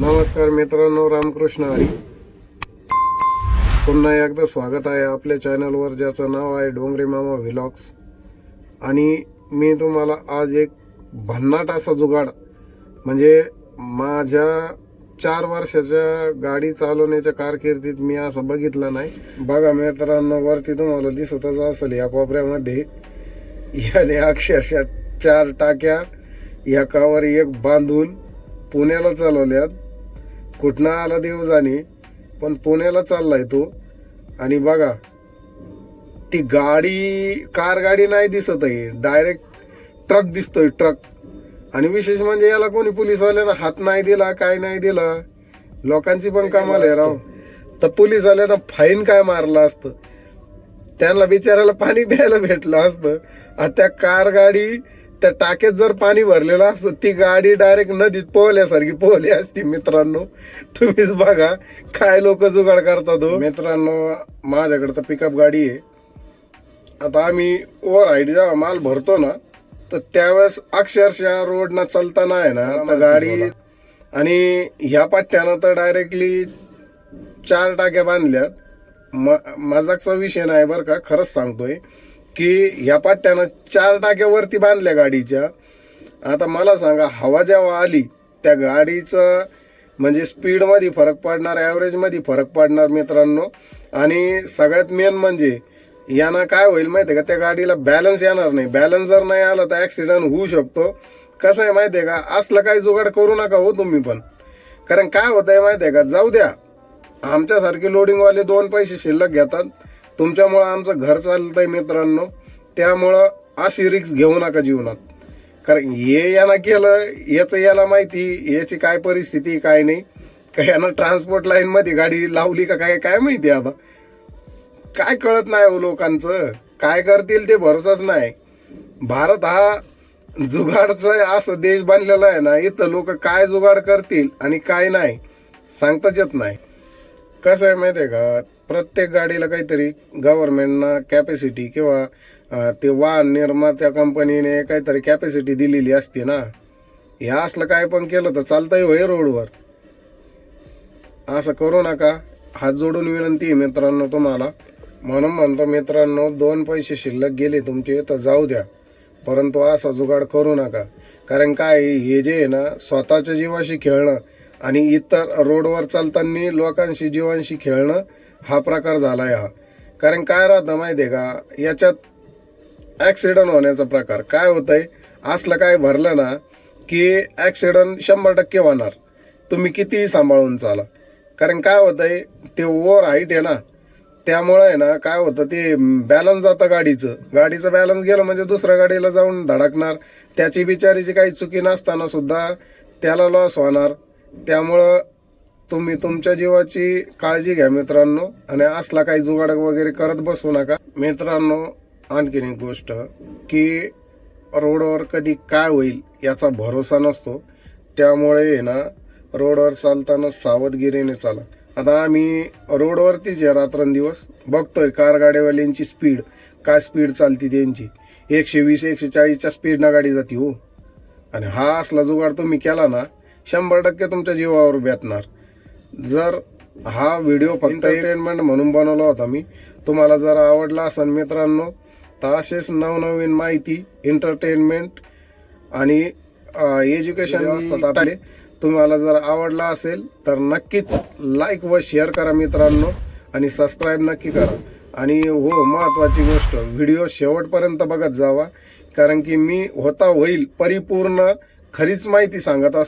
नमस्कार मित्रांनो रामकृष्ण हरी. पुन्हा एकदा स्वागत आहे आपल्या चॅनलवर ज्याचं नाव आहे डोंगरे मामा व्हिलॉग्स. आणि मी तुम्हाला आज एक भन्नाट असा जुगाड म्हणजे माझ्या चार वर्षाच्या गाडी चालवण्याच्या कारकिर्दीत मी असं बघितलं नाही. बघा मित्रांनो वरती तुम्हाला दिसतच असेल या कोपऱ्यामध्ये. याने अक्षरशः चार टाक्या एकावर एक बांधून पुण्याला चालवल्यात. कुठनं आला देव जाणे पण पुण्याला चाललाय तो. आणि बघा ती गाडी कार गाडी नाही दिसत आहे. डायरेक्ट ट्रक दिसतोय ट्रक आणि विशेष म्हणजे याला कोणी पोलीसवाल्यानं हात नाही दिला काय नाही दिला? लोकांची पण कामाला आहे राव. तर पोलीसवाल्यानं फाईन काय मारलं असतं? त्यांना बिचारायला पाणी प्यायला भेटलं असतं. आता त्या कार गाडी त्या टाक्यात जर पाणी भरलेलं असतं ती गाडी डायरेक्ट नदीत पोहल्यासारखी पोहली असती मित्रांनो. तुम्हीच बघा काय लोक जुगाड करतात हो. मित्रांनो माझ्याकडे तर पिकअप गाडी आहे. आता आम्ही ओव्हर हाईट जेव्हा माल भरतो ना तर त्यावेळेस अक्षरशः रोडना चालताना आहे ना तर गाडी आणि ह्या पट्ट्यानं तर डायरेक्टली चार टाक्या बांधल्यात. म मजाकचा विषय नाही बरं का खरंच सांगतोय. की ह्या पाट्यानं चार टाक्यावरती बांधल्या गाडीच्या. आता मला सांगा हवा जेव्हा आली त्या गाडीचं म्हणजे स्पीडमध्ये फरक पडणार ॲव्हरेजमध्ये फरक पडणार मित्रांनो. आणि सगळ्यात मेन म्हणजे यानं काय होईल माहिती आहे का त्या गाडीला बॅलन्स येणार नाही. बॅलन्स जर नाही आला तर ॲक्सिडेंट होऊ शकतो. कसं आहे माहिती आहे का असलं काही जुगाड करू नका हो तुम्ही पण. कारण काय होतं आहे माहिती आहे का जाऊ द्या. आमच्यासारखे लोडिंगवाले दोन पैसे शिल्लक घेतात. तुमच्यामुळं आमचं घर चालतंय मित्रांनो. त्यामुळं अशी रिक्स घेऊ नका जीवनात. कारण हे यानं केलं याचं याला माहिती याची काय परिस्थिती काय नाही. का यानं ट्रान्सपोर्ट लाईनमध्ये गाडी लावली का काय काय माहिती आता. काय कळत नाही हो लोकांचं. काय करतील ते भरोसाच नाही. भारत हा जुगाडचा असं देश बनलेला आहे ना इथं लोक काय जुगाड करतील आणि काय नाही सांगताच येत नाही. कसं आहे माहिती आहे का? प्रत्येक गाडीला काहीतरी गव्हर्नमेंटनं कॅपॅसिटी किंवा ते वाहन निर्मात्या कंपनीने काहीतरी कॅपॅसिटी दिलेली असते ना. हे असलं काय पण केलं तर चालतंय होय रोडवर असं करू नका. हात जोडून विनंती आहे मित्रांनो तुम्हाला. म्हणून म्हणतो मित्रांनो दोन पैसे शिल्लक गेले तुमचे तर जाऊ द्या. परंतु असा जुगाड करू नका. कारण काय हे जे आहे ना स्वतःच्या जीवाशी खेळणं आणि इतर रोडवर चालताना लोकांशी जीवांशी खेळणं हा प्रकार झालाय हा. कारण काय राहतं माहिती आहे का? याच्यात ॲक्सिडंट होण्याचा प्रकार. काय होतंय? असलं काय भरलं ना की ॲक्सिडंट शंभर टक्के होणार. तुम्ही कितीही सांभाळून चाला. कारण काय होतंय? ते ओव्हर हाईट आहे ना त्यामुळं आहे ना काय होतं ते बॅलन्स जातं गाडीचं. गाडीचं बॅलन्स गेलं म्हणजे दुसऱ्या गाडीला जाऊन धडकणार. त्याची बिचारीची काही चुकी नसताना सुद्धा त्याला लॉस होणार. त्यामुळं तुम्ही तुमच्या जीवाची काळजी घ्या मित्रांनो आणि असला काही जुगाड वगैरे करत बसू नका. मित्रांनो आणखीन एक गोष्ट की रोडवर कधी काय होईल याचा भरोसा नसतो. त्यामुळे आहे ना रोडवर चालताना सावधगिरीने चाला. आता आम्ही रोडवरतीच आहे रात्रंदिवस बघतोय कार गाड्यावाल्यांची स्पीड काय स्पीड चालती त्यांची. एकशे वीस एकशे चाळीसच्या स्पीडनं गाडी जाते हो. आणि हा असला जुगाड तुम्ही केला ना शंभर टक्के तुमच्या जीवावर बेतणार. जर हा व्हिडिओ फक्त एंटरटेनमेंट म्हणून बनवला होता मी तुम्हाला जर आवडला असेल मित्रांनो तर असेच नवनवीन माहिती एंटरटेनमेंट आणि एज्युकेशन असतात आपले. तुम्हाला जर आवडला असेल तर नक्कीच लाईक व शेअर करा मित्रांनो आणि सबस्क्राईब नक्की करा. आणि हो महत्वाची गोष्ट व्हिडिओ शेवटपर्यंत बघत जावा कारण की मी होता होईल परिपूर्ण खरीच माहिती सांगत असतो.